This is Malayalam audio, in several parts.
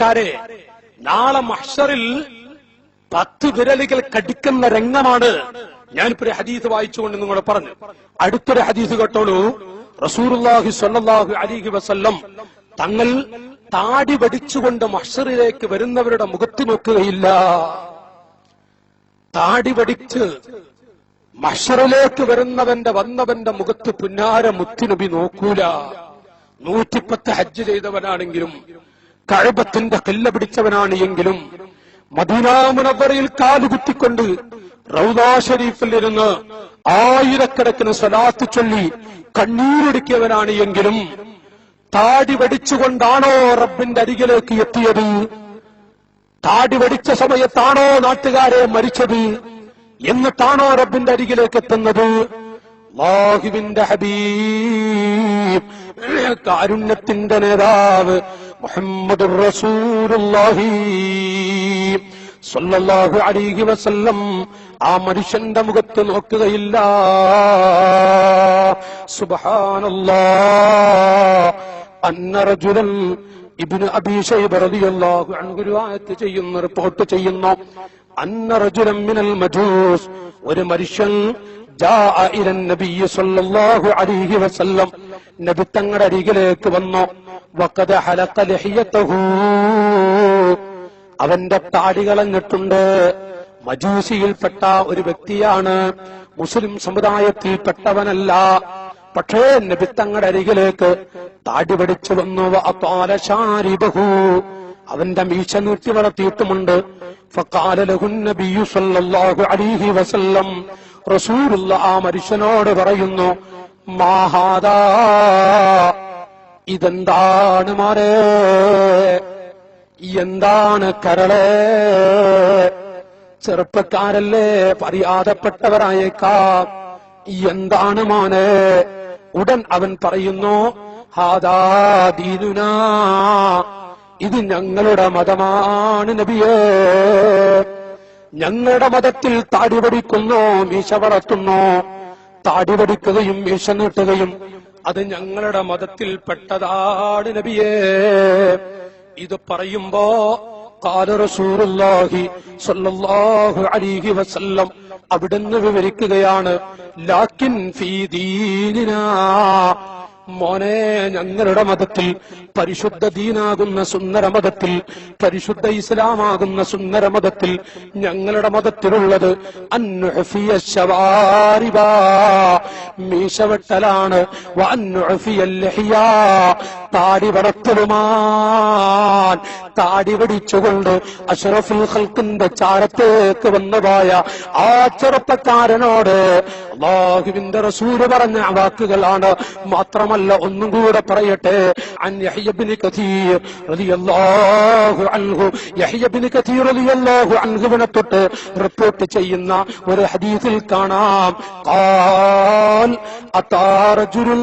കാരെ നാളെ മഹ്ഷറിൽ പത്ത് വിരലുകൾ കടിക്കുന്ന രംഗമാണ് ഞാനിപ്പോ ഒരു ഹദീസ് വായിച്ചുകൊണ്ട് നിങ്ങളെ പറഞ്ഞു. അടുത്തൊരു ഹദീസ് കേട്ടോളൂ. റസൂർഹി സ്വല്ലല്ലാഹു അലിഹി വസല്ലം തങ്ങൾ താടി വടിച്ചുകൊണ്ട് മഹ്ഷറിലേക്ക് വരുന്നവരുടെ മുഖത്ത് നോക്കുകയില്ല. താടി വടിച്ച് മഷറിലേക്ക് വരുന്നവന്റെ വന്നവന്റെ മുഖത്ത് പുന്നാര മുത്തുനബി നോക്കൂല. നൂറ്റിപ്പത്ത് ഹജ്ജ് ചെയ്തവനാണെങ്കിലും കഴബത്തിന്റെ കല്ല പിടിച്ചവനാണ് എങ്കിലും മദീനാമുനവറയിൽ കാലുകുത്തിക്കൊണ്ട് റൗദാ ഷരീഫിൽ ഇരുന്ന് ആയിരക്കണക്കിന് സ്വലാത്ത് ചൊല്ലി കണ്ണീരൊടുക്കിയവനാണ് എങ്കിലും താടി വടിച്ചുകൊണ്ടാണോ റബ്ബിന്റെ അരികിലേക്ക് എത്തിയത്? താടി വടിച്ച സമയത്താണോ നാട്ടുകാരെ മരിച്ചത്? എന്നിട്ടാണോ റബ്ബിന്റെ അരികിലേക്ക് എത്തുന്നത്? വാഹുവിന്റെ ഹബീബ് കാരുണ്യത്തിന്റെ നേതാവ് മുഹമ്മദ് റസൂലുള്ളാഹി. സല്ലല്ലാഹു അലൈഹി വസല്ലം. ആ മനുഷ്യന്റെ മുഖത്ത് നോക്കുകയില്ല. സുബ്ഹാനല്ലാഹ്. അന്ന ഇബ്നു അബീ ശൈബ റളിയല്ലാഹു അൻഹു റിവായത്ത് ചെയ്യുന്ന റിപ്പോർട്ട് ചെയ്യുന്നു. അന്ന മിനൽ മജൂസ്. ഒരു മനുഷ്യൻ ജാഅ ഇലൻ നബിയ്യ സല്ലല്ലാഹു അലൈഹി വസല്ലം. നബി തങ്ങളുടെ അരികിലേക്ക് വന്നു. അവന്റെ താടി കളഞ്ഞിട്ടുണ്ട് മജൂസിയിൽപ്പെട്ട ഒരു വ്യക്തിയാണ്. മുസ്ലിം സമുദായത്തിൽപ്പെട്ടവനല്ല പക്ഷേ നബി തങ്ങളുടെ അരികിലേക്ക് താടി പിടിച്ചു വന്നു. അപ്പാല അവന്റെ മീശ നീട്ടി വളർത്തിയിട്ടുമുണ്ട്. അലൈഹി വസല്ലം. റസൂലുള്ള ആ മനുഷ്യനോട് പറയുന്നു മാഹാദാ ഇതെന്താണ് മാറേ? എന്താണ് കരളെ? ചെറുപ്പക്കാരല്ലേ പറയാതെപ്പെട്ടവരായേക്കാം. എന്താണ് മോനെ? ഉടൻ അവൻ പറയുന്നു ഹാദാ ദീനുനാ ഇത് ഞങ്ങളുടെ മതമാണ് നബിയേ. ഞങ്ങളുടെ മതത്തിൽ താടി വടിക്കുന്നു മീശ വളർത്തുന്നു. താടി വടിക്കുകയും മീശ നീട്ടുകയും അത് ഞങ്ങളുടെ മതത്തിൽ പെട്ടതാണ് നബിയേ. ഇത് പറയുമ്പോ വസല്ലം അവിടുന്ന് വിവരിക്കുകയാണ് ഫീ മോനെ ഞങ്ങളുടെ മതത്തിൽ പരിശുദ്ധ ദീനാകുന്ന സുന്ദര മതത്തിൽ പരിശുദ്ധ ഇസ്ലാമാകുന്ന സുന്ദര മതത്തിൽ ഞങ്ങളുടെ മതത്തിലുള്ളത് മീശവെട്ടലാണ്. താടി വളർത്തലുമാൻ താടി അഷറഫുൽ ഹൽക്കിന്റെ ചാരത്തേക്ക് വന്നതായ ആ ചെറുപ്പക്കാരനോട് അള്ളാഹുവിന്റെ റസൂൽ പറഞ്ഞ വാക്കുകളാണ്. മാത്രമല്ല ഒന്നും കൂടെ പറയട്ടെ. റളിയല്ലാഹു അൻഹു. റളിയല്ലാഹു തൊട്ട് റിപ്പോർട്ട് ചെയ്യുന്ന ഒരു ഹദീസിൽ കാണാം. റജുലുൻ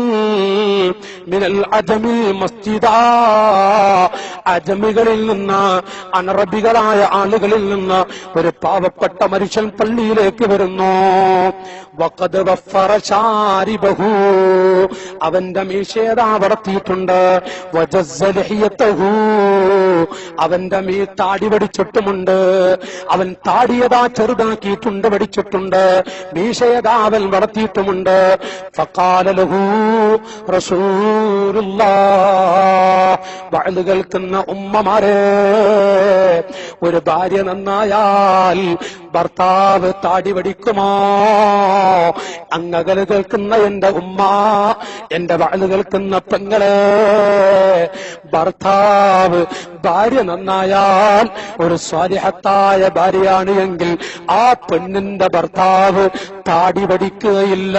മിനൽ അജമിൽ മസ്ജിദാ. അജമികളിൽ നിന്ന് അനറബികളായ ആളുകളിൽ നിന്ന് ഒരു പാവപ്പെട്ട മനുഷ്യൻ പള്ളിയിലേക്ക് വരുന്നു. ശാരിബഹു. അവന്റെ മീശേതാവർത്തിയിട്ടുണ്ട് അവന്റെ മീ താടി വടിച്ചിട്ടുമുണ്ട്. അവൻ താടിയതാ ചെറുതാക്കിയിട്ടുണ്ട് വടിച്ചിട്ടുണ്ട്. മീശയതാ വളർത്തിയിട്ടുമുണ്ട്? റസൂലുള്ള. റസൂലുള്ളാഹ് കേൾക്കുന്ന ഉമ്മമാരെ. ഒരു ഭാര്യ നന്നായാൽ ഭർത്താവ് താടി വടിക്കുമോ? അങ്ങകൽ കേൾക്കുന്ന എന്റെ ഉമ്മ എന്റെ വാൾ കേൾക്കുന്ന പെങ്ങളെ. ഭർത്താവ് ഭാര്യ നന്നായാൽ ഒരു സ്വാരിഹത്തായ ഭാര്യയാണ് എങ്കിൽ ആ പെണ്ണിന്റെ ഭർത്താവ് താടി പഠിക്കുകയില്ല.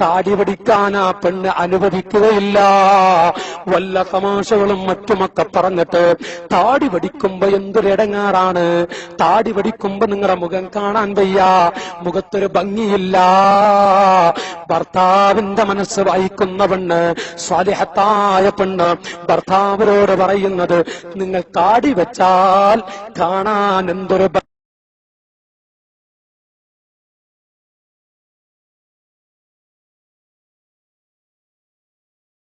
താടി പഠിക്കാൻ ആ പെണ്ണ് അനുവദിക്കുകയില്ല. വല്ല തമാശകളും മറ്റുമൊക്കെ പറഞ്ഞിട്ട് താടി വടിക്കുമ്പോ എന്തൊരിടങ്ങാറാണ് താടി പഠിക്കുമ്പോ നിങ്ങളുടെ മുഖം കാണാൻ വയ്യ. മുഖത്തൊരു ഭംഗിയില്ല. ഭർത്താവിന്റെ മനസ്സ് വായിക്കുന്ന പെണ്ണ് സ്വാലിഹത്തായ പെണ്ണ് ഭർത്താവിനോട് പറയുന്നത് നിങ്ങൾ കാടി വെച്ചാൽ കാണാൻ എന്തൊരു